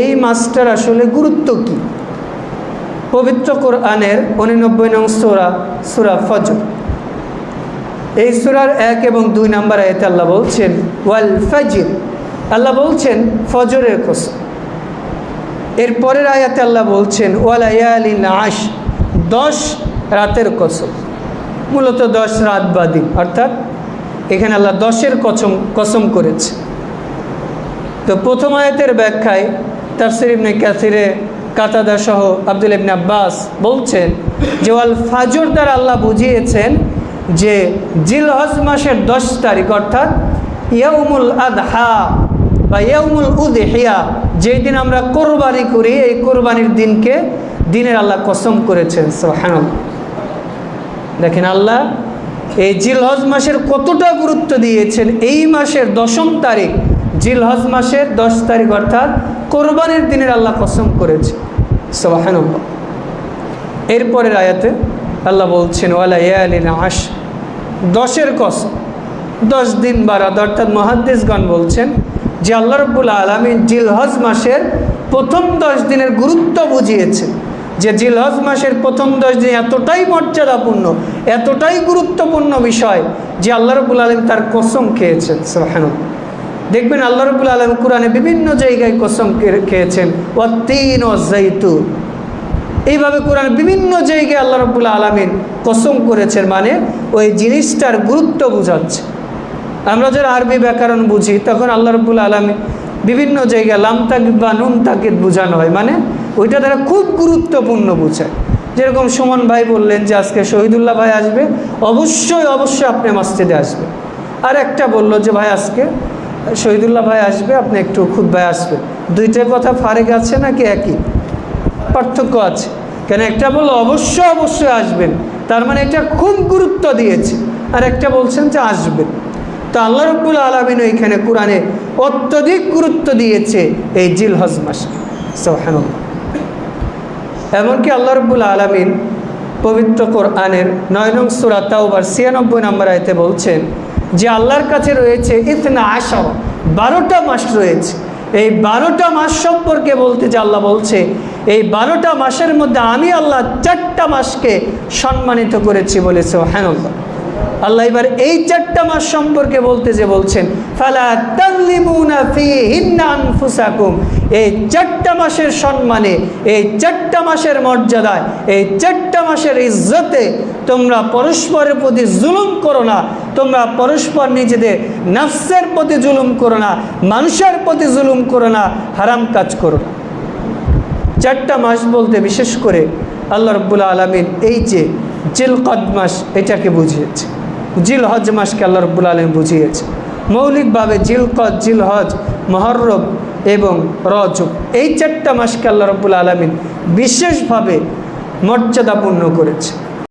এই মাসটার আসলে গুরুত্ব কি? পবিত্র কোরআনের উনিনব্বই নং সোরা, সুরা ফজর। এই সুরার এক এবং দুই নম্বর আয়তে আল্লাহ বলছেন, ওয়াল ফাজির। আল্লাহ বলছেন, ফজরের কসম এর পরের আয়াতে আল্লাহ বলছেন ওয়ালাইয়ালিন আশ দশ রাতের কসম মূলত দশ রাত বাদী অর্থাৎ এখানে আল্লাহ দশের কসম কসম করেছে। তো প্রথম আয়াতের ব্যাখ্যায় তাফসির ইবনে ক্যাথিরে কাতাদা সহ আব্দুল ইবনে আব্বাস বলছেন যে, ওয়াল ফাজর দ্বারা আল্লাহ বুঝিয়েছেন যে, জিলহজ মাসের দশ তারিখ অর্থাৎ ইয়াউমুল আদহা বা ইয়াউমুল উদহিয়া যেই দিন আমরা কোরবানি করি, এই কোরবানির দিনকে দিনের আল্লাহ কসম করেছেন সোহান দেখেন আল্লাহ এই জিলহজ মাসের কতটা গুরুত্ব দিয়েছেন, এই মাসের দশম তারিখ জিলহজ মাসের দশ তারিখ অর্থাৎ কোরবানির দিনের আল্লাহ কসম করেছে। সোহান এরপরের আয়াতে আল্লাহ বলছেন, ওয়ালা ইয়ালিন আশ দশের কসম। দশ দিন বারাত, অর্থাৎ মহাদ্দেশগণ বলছেন যে আল্লাহ রব্বুল আলমী জিলহজ মাসের প্রথম দশ দিনের গুরুত্ব বুঝিয়েছেন যে জিলহজ মাসের প্রথম দশ দিন এতটাই মর্যাদাপূর্ণ, এতটাই গুরুত্বপূর্ণ বিষয় যে আল্লাহ রব্বুল আলম তার কসম খেয়েছেন। সোহান দেখবেন আল্লাহ রব্বুল আলম কোরআনে বিভিন্ন জায়গায় কসম খেয়েছেন ও তিন ও জৈতুন এইভাবে কোরআন বিভিন্ন জায়গায় আল্লাহ রব্বুল আলমিন কসম করেছেন মানে ওই জিনিসটার গুরুত্ব বোঝাচ্ছে। আমরা যারা আরবি ব্যাকরণ বুঝি, তখন আল্লাহ রব্বুল আলমী বিভিন্ন জায়গায় লাম তাকিদ বা নুন তাকিদ বোঝানো হয় মানে ওইটা তারা খুব গুরুত্বপূর্ণ বোঝায়। যেরকম সুমন ভাই বললেন যে, আজকে শহীদুল্লাহ ভাই আসবে, অবশ্যই অবশ্যই আপনি মসজিদে আসবে আর একটা বলল যে, ভাই, আজকে শহীদুল্লাহ ভাই আসবে, আপনি একটু খুদ ভাই আসবে দুইটা কথা ফারেক আছে নাকি একই? পার্থক্য আছে। কেন একটা বলল, অবশ্যই অবশ্যই আসবেন। তার মানে এটা খুব গুরুত্ব দিয়েছে। আর একটা বলছেন যে আসবেন। তো আল্লাহ রব্বুল আলমিন এখানে কোরআনে অত্যধিক গুরুত্ব দিয়েছে এই জিল হজ মাসকে। সোহানুল্লাহ এমনকি আল্লাহ রব্বুল আলমিন পবিত্র কোরআনের নয় নং সুরা তাওবার ছিয়ানব্বই নম্বর আয়তে বলছেন যে আল্লাহর কাছে রয়েছে ইতনা আশা বারোটা মাস রয়েছে। এই বারোটা মাস সম্পর্কে বলতে যে আল্লাহ বলছে, এই বারোটা মাসের মধ্যে আমি আল্লাহ চারটা মাসকে সম্মানিত করেছি বলেছে হ্যাঁ আল্লাহ এবার এই চারটা মাস সম্পর্কে বলতে যে বলছেন এই চারটা মাসের সম্মানে, এই চারটা মাসের মর্যাদায়, এই চারটা মাসের ইজ্জতে তোমরা পরস্পরের প্রতি জুলুম করো না। তোমরা পরস্পর নিজেদের নফসের প্রতি জুলুম করো না, মানুষের প্রতি জুলুম করো না, হারাম কাজ করো চারটা মাস বলতে বিশেষ করে আল্লাহ রব্বুল আলমিন এই যে জিল কদ মাস, এটাকে বুঝিয়েছে। জিল হজ মাসকে আল্লাহ রব্বুল আলম বুঝিয়েছে। মৌলিকভাবে জিল কদ জিল হজ মহরম এবং রজব, এই চারটা মাসকে আল্লাহ রব্বুল আলমিন বিশেষভাবে মর্যাদাপূর্ণ করেছে।